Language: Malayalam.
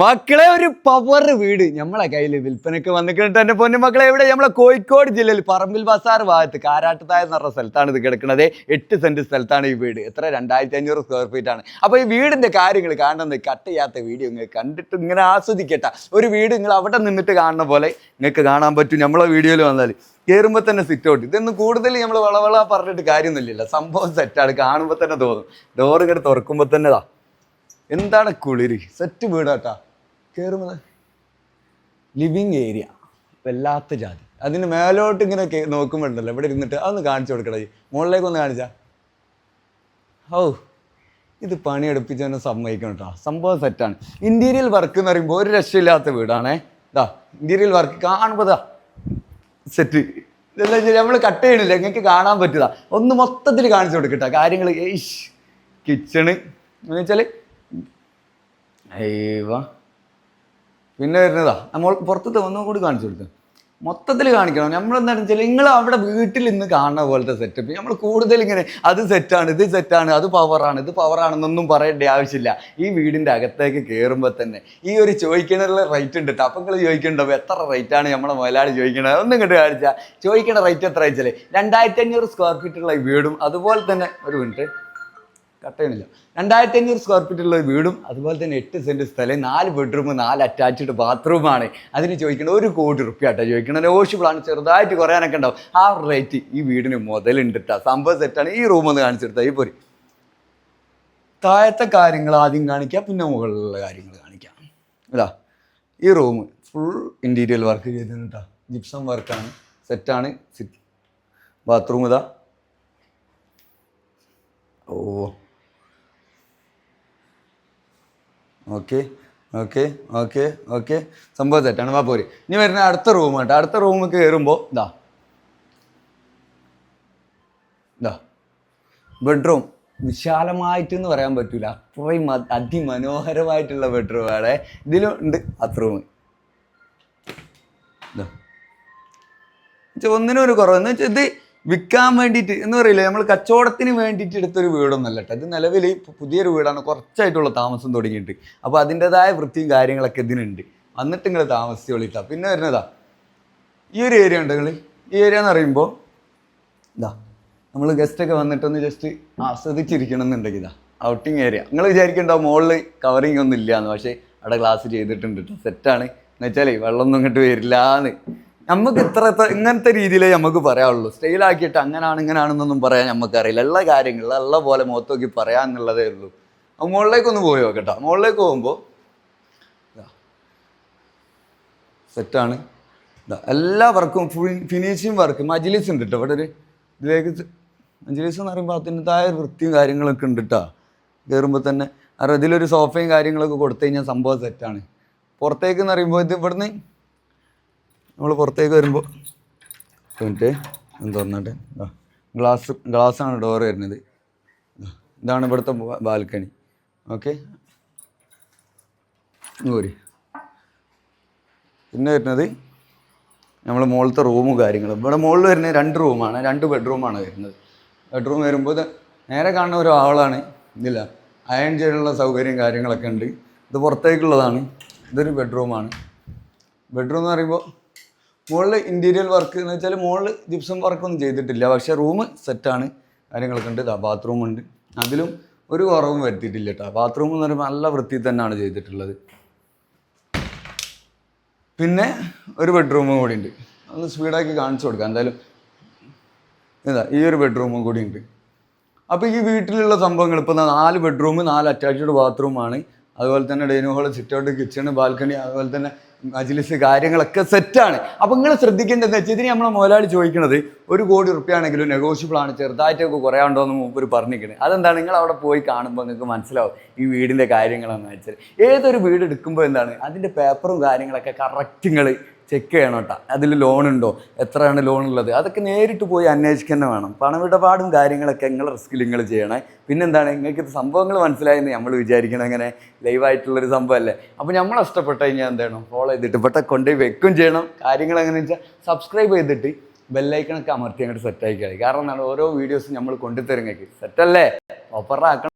മക്കളെ ഒരു പവർ വീട്. നമ്മളെ കയ്യിൽ വിൽപ്പനക്ക് വന്നിട്ടുണ്ട്. എന്റെ പൊന്നു മക്കളെ എവിടെ നമ്മളെ കോഴിക്കോട് ജില്ലയിൽ പറമ്പിൽ ബസാർ ഭാഗത്ത് കാരാട്ടത്തായ എന്ന് പറഞ്ഞ സ്ഥലത്താണ് ഇത് കിടക്കുന്നത്. എട്ട് സെന്റ് സ്ഥലത്താണ് ഈ വീട്. എത്ര? രണ്ടായിരത്തി അഞ്ഞൂറ് സ്ക്വയർ ഫീറ്റ് ആണ്. അപ്പോൾ ഈ വീടിന്റെ കാര്യങ്ങൾ കാണുന്നത് കട്ട് ചെയ്യാത്ത വീഡിയോ നിങ്ങൾ കണ്ടിട്ട് ഇങ്ങനെ ആസ്വദിക്കട്ട. ഒരു വീട് നിങ്ങൾ അവിടെ നിന്നിട്ട് കാണുന്ന പോലെ നിങ്ങൾക്ക് കാണാൻ പറ്റും നമ്മളെ വീഡിയോയിൽ വന്നാൽ. കയറുമ്പോൾ തന്നെ സിറ്റ് ഔട്ട് ഇതൊന്നും കൂടുതൽ നമ്മൾ വളവള പറഞ്ഞിട്ട് കാര്യമൊന്നുമില്ലല്ലോ. സംഭവം സെറ്റാണ് കാണുമ്പോൾ തന്നെ തോന്നും. ഡോർ ഇങ്ങോട്ട് തുറക്കുമ്പോൾ തന്നെ എന്താണ് കുളിര്? സെറ്റ് വീടാട്ടാ. കയറുന്നത് ലിവിങ് ഏരിയ വല്ലാത്ത ജാതി. അതിന് മേലോട്ട് ഇങ്ങനെ നോക്കുമ്പോഴുണ്ടല്ലോ ഇവിടെ ഇരുന്നിട്ട് അതൊന്ന് കാണിച്ചു കൊടുക്കണേ മുകളിലേക്ക് ഒന്ന് കാണിച്ചാ. ഓ ഇത് പണിയെടുപ്പിച്ചവനെ സമ്മതിക്കണം കേട്ടോ സംഭവം സെറ്റാണ് ഇന്റീരിയൽ വർക്ക് എന്ന് പറയുമ്പോൾ ഒരു രക്ഷയില്ലാത്ത വീടാണേ. ഇതാ ഇന്റീരിയൽ വർക്ക് കാണുമ്പോൾ സെറ്റ് ഇതെല്ലാം നമ്മൾ കട്ട് ചെയ്യണില്ല. നിങ്ങൾക്ക് കാണാൻ പറ്റുക ഒന്ന് മൊത്തത്തിൽ കാണിച്ചു കൊടുക്കട്ടെ. കാര്യങ്ങൾ കിച്ചണ് എന്ന് വെച്ചാൽ പിന്നെ വരുന്നതാ. നമ്മൾ പുറത്തത്തെ ഒന്നും കൂടി കാണിച്ചു കൊടുത്തു മൊത്തത്തിൽ കാണിക്കണം. നമ്മൾ എന്താണെന്ന് വെച്ചാൽ നിങ്ങൾ അവിടെ വീട്ടിൽ ഇന്ന് കാണുന്ന പോലത്തെ സെറ്റപ്പ് നമ്മൾ കൂടുതൽ ഇങ്ങനെ അത് സെറ്റാണ് ഇത് സെറ്റാണ് അത് പവറാണ് ഇത് പവറാണെന്നൊന്നും പറയേണ്ട ആവശ്യമില്ല. ഈ വീടിന്റെ അകത്തേക്ക് കയറുമ്പോൾ തന്നെ ഈ ഒരു ചോദിക്കണുള്ള റേറ്റ് ഉണ്ട് കേട്ടോ അപ്പം നിങ്ങൾ ചോദിക്കണ്ടോ? എത്ര റേറ്റാണ് നമ്മളെ മുതലാളി ചോദിക്കണത്? ഒന്നും ഇങ്ങോട്ട് കാണിച്ചാൽ ചോദിക്കണ റേറ്റ് എത്ര വെച്ചാൽ രണ്ടായിരത്തി അഞ്ഞൂറ് സ്ക്വയർ ഫീറ്റുള്ള വീടും അതുപോലെ തന്നെ ഒരു മിനിറ്റ് കട്ട് ചെയ്യണില്ല രണ്ടായിരത്തി അഞ്ഞൂറ് സ്ക്വയർ ഫീറ്റുള്ള ഒരു വീടും അതുപോലെ തന്നെ എട്ട് സെന്റ് സ്ഥലം നാല് ബെഡ്റൂം നാല് അറ്റാച്ച്ഡ് ബാത്റൂമാണ് അതിന് ചോദിക്കുന്നത് ഒരു കോടി റുപ്യ ആട്ടോ ചോദിക്കുന്നത്. നോഷിബിളാണ് ചെറുതായിട്ട് കുറയാനൊക്കെ ഉണ്ടാവും. ആ റേറ്റ് ഈ വീടിന് മുതലുണ്ട് കേട്ടോ സംഭവം സെറ്റാണ് ഈ റൂം ഒന്ന് കാണിച്ചെടുത്താൽ ഈ പോരി. താഴത്തെ കാര്യങ്ങൾ ആദ്യം കാണിക്കാം. പിന്നെ മുകളിലുള്ള കാര്യങ്ങൾ കാണിക്കാം. അല്ല ഈ റൂം ഫുൾ ഇന്റീരിയൽ വർക്ക് ചെയ്തിട്ടുണ്ട് കേട്ടോ ജിപ്സം വർക്കാണ് സെറ്റാണ് ബാത്റൂം ഇതാ. ഓ. Okay okay okay okay. സംഭവം തെറ്റാണ്. വാ പോര്. ഇനി വരുന്ന അടുത്ത റൂം കേട്ടോ. അടുത്ത റൂം കയറുമ്പോൾ ഇതാ ഇതാ ബെഡ്റൂം വിശാലമായിട്ട് എന്ന് പറയാൻ പറ്റൂല. അത്രയും അതിമനോഹരമായിട്ടുള്ള ബെഡ്റൂം ആണ്. ഇതിലും ഉണ്ട് ബാത്റൂം ഒന്നിനും ഒരു കുറവ് എന്ന് വെച്ചാൽ ഇത് വിൽക്കാൻ വേണ്ടിയിട്ട് എന്ന് പറയില്ലേ? നമ്മൾ കച്ചവടത്തിന് വേണ്ടിയിട്ട് എടുത്തൊരു വീടൊന്നല്ല കേട്ടോ. ഇത് നിലവിൽ പുതിയൊരു വീടാണ്. കുറച്ചായിട്ടുള്ള താമസം തുടങ്ങിയിട്ട്. അപ്പോൾ അതിന്റെതായ വൃത്തിയും കാര്യങ്ങളൊക്കെ ഇതിനുണ്ട്. വന്നിട്ട് നിങ്ങൾ താമസിച്ചോളിട്ടാ. പിന്നെ വരുന്നതാ. ഈ ഒരു ഏരിയ ഉണ്ട് നിങ്ങൾ ഈ ഏരിയ എന്ന് പറയുമ്പോൾ ഇതാ നമ്മൾ ഗസ്റ്റൊക്കെ വന്നിട്ടൊന്ന് ജസ്റ്റ് ആസ്വദിച്ചിരിക്കണം എന്നുണ്ടെങ്കിൽ ഇതാ ഔട്ടിങ് ഏരിയ നിങ്ങൾ വിചാരിക്കണ്ടാവും മുകളിൽ കവറിങ് ഒന്നും ഇല്ലയെന്ന് പക്ഷേ അവിടെ ഗ്ലാസ് ചെയ്തിട്ടുണ്ട് കേട്ടോ സെറ്റാണ് എന്ന് വെച്ചാലേ വെള്ളമൊന്നും ഇങ്ങോട്ട് വരില്ല എന്ന് നമുക്ക് ഇത്ര ഇങ്ങനത്തെ രീതിയിലേ നമുക്ക് പറയാനുള്ളൂ. സ്റ്റൈലാക്കിയിട്ട് അങ്ങനാണ് ഇങ്ങനാണെന്നൊന്നും പറയാൻ നമുക്കറിയില്ല. എല്ലാ കാര്യങ്ങളും ഉള്ള പോലെ മുഖത്ത് നോക്കി പറയാന്നുള്ളതേ ഉള്ളൂ. അപ്പോൾ മുകളിലേക്കൊന്ന് പോയി നോക്കട്ടെ. മുകളിലേക്ക് പോകുമ്പോൾ സെറ്റാണ്. എല്ലാ വർക്കും ഫുൾ ഫിനിഷിങ് വർക്ക് മജിലിസ് ഉണ്ട് കേട്ടോ ഇവിടെ ഒരു ഇതിലേക്ക് മജിലിസ് എന്ന് പറയുമ്പോൾ അതിന്റെതായ വൃത്തിയും കാര്യങ്ങളൊക്കെ ഉണ്ട് കേട്ടോ കയറുമ്പോൾ തന്നെ. കാരണം ഇതിലൊരു സോഫയും കാര്യങ്ങളൊക്കെ കൊടുത്തു കഴിഞ്ഞാൽ സംഭവം സെറ്റാണ്. പുറത്തേക്ക് എന്ന് പറയുമ്പോൾ ഇത് ഇവിടുന്ന് നമ്മൾ പുറത്തേക്ക് വരുമ്പോൾ മിനിറ്റ്. എന്ന് തുറന്നിട്ട്. ഗ്ലാസ് ഗ്ലാസ്സാണ് ഡോർ വരുന്നത്. ഇതാണ് ഇവിടുത്തെ ബാൽക്കണി. ഓക്കെ. പോരി പിന്നെ വരുന്നത് നമ്മൾ മുകളിലത്തെ റൂമും കാര്യങ്ങളും. ഇവിടെ മുകളിൽ വരുന്നത് രണ്ട് റൂമാണ് രണ്ട് ബെഡ്റൂമാണ് വരുന്നത്. ബെഡ്റൂം വരുമ്പോൾ നേരെ കാണുന്ന ഒരു ആളാണ് ഇതില്ല അയൺ ചെയ്യാനുള്ള സൗകര്യം കാര്യങ്ങളൊക്കെ ഉണ്ട്. ഇത് പുറത്തേക്കുള്ളതാണ്. ഇതൊരു ബെഡ്റൂമാണ് ബെഡ്റൂം എന്ന് പറയുമ്പോൾ മുകളിൽ ഇന്റീരിയൽ വർക്ക് എന്ന് വെച്ചാൽ മുകളിൽ ജിപ്സം വർക്കൊന്നും ചെയ്തിട്ടില്ല. പക്ഷേ റൂം സെറ്റാണ് കാര്യങ്ങളൊക്കെ ഉണ്ട്. ബാത്റൂം ഉണ്ട്. അതിലും ഒരു കുറവും വരുത്തിയിട്ടില്ല കേട്ടോ ബാത്റൂം എന്ന് പറയുമ്പോൾ നല്ല വൃത്തി തന്നെയാണ് ചെയ്തിട്ടുള്ളത്. പിന്നെ ഒരു ബെഡ്റൂമും കൂടി ഉണ്ട്. ഒന്ന് സ്പീഡാക്കി കാണിച്ചു കൊടുക്കാം. എന്തായാലും ഇതാ ഈ ഒരു ബെഡ്റൂമും കൂടി ഉണ്ട്. അപ്പോൾ ഈ വീട്ടിലുള്ള സംഭവങ്ങൾ ഇപ്പോൾ നാല് ബെഡ്റൂം നാല് അറ്റാച്ച്ഡ് ബാത്റൂമാണ് അതുപോലെ തന്നെ dining hall sit out kitchen balcony അതുപോലെ തന്നെ മജിലിസ് കാര്യങ്ങളൊക്കെ സെറ്റാണ് അപ്പോൾ നിങ്ങൾ ശ്രദ്ധിക്കേണ്ടതെന്ന് വെച്ചാൽ ഇതിന് നമ്മളെ മുതലാളി ചോദിക്കുന്നത് ഒരു കോടി റുപ്യ ആണെങ്കിലും നെഗോഷ്യബിൾ ആണ് ചെറുതായിട്ടൊക്കെ കുറയാണ്ടോന്ന് എന്ന് മൂപ്പർ പറഞ്ഞിരിക്കുന്നത് അതെന്താണ്? നിങ്ങൾ അവിടെ പോയി കാണുമ്പോൾ നിങ്ങൾക്ക് മനസ്സിലാവും ഈ വീടിന്റെ കാര്യങ്ങളെന്ന് വെച്ചാൽ ഏതൊരു വീട് എടുക്കുമ്പോൾ എന്താണ്? അതിന്റെ പേപ്പറും കാര്യങ്ങളൊക്കെ കറക്റ്റ് നിങ്ങൾ ചെക്ക് ചെയ്യണം കേട്ടോ. അതിൽ ലോൺ ഉണ്ടോ? എത്രയാണ് ലോൺ ഉള്ളത്? അതൊക്കെ നേരിട്ട് പോയി അന്വേഷിക്കുക തന്നെ വേണം. പണമിടപാടും കാര്യങ്ങളൊക്കെ നിങ്ങൾ റിസ്കിൽ നിങ്ങൾ ചെയ്യണേ? പിന്നെന്താണ്? നിങ്ങൾക്ക് ഇത് സംഭവങ്ങൾ മനസ്സിലായെന്ന് നമ്മൾ വിചാരിക്കണം അങ്ങനെ ലൈവായിട്ടുള്ളൊരു സംഭവമല്ലേ അപ്പോൾ നമ്മൾ ഇഷ്ടപ്പെട്ട കഴിഞ്ഞാൽ എന്താണ് ഫോളോ ചെയ്തിട്ട് പെട്ടെന്ന് കൊണ്ടുപോയി വെക്കും ചെയ്യണം. കാര്യങ്ങൾ എങ്ങനെയാണെന്ന് വെച്ചാൽ സബ്സ്ക്രൈബ് ചെയ്തിട്ട് ബെല്ലൈക്കണൊക്കെ അമർത്തി അങ്ങോട്ട് സെറ്റാക്കി കളി കാരണം എന്താണ്? ഓരോ വീഡിയോസും നമ്മൾ കൊണ്ടുതരും സെറ്റല്ലേ ഓപ്പറാക്കണം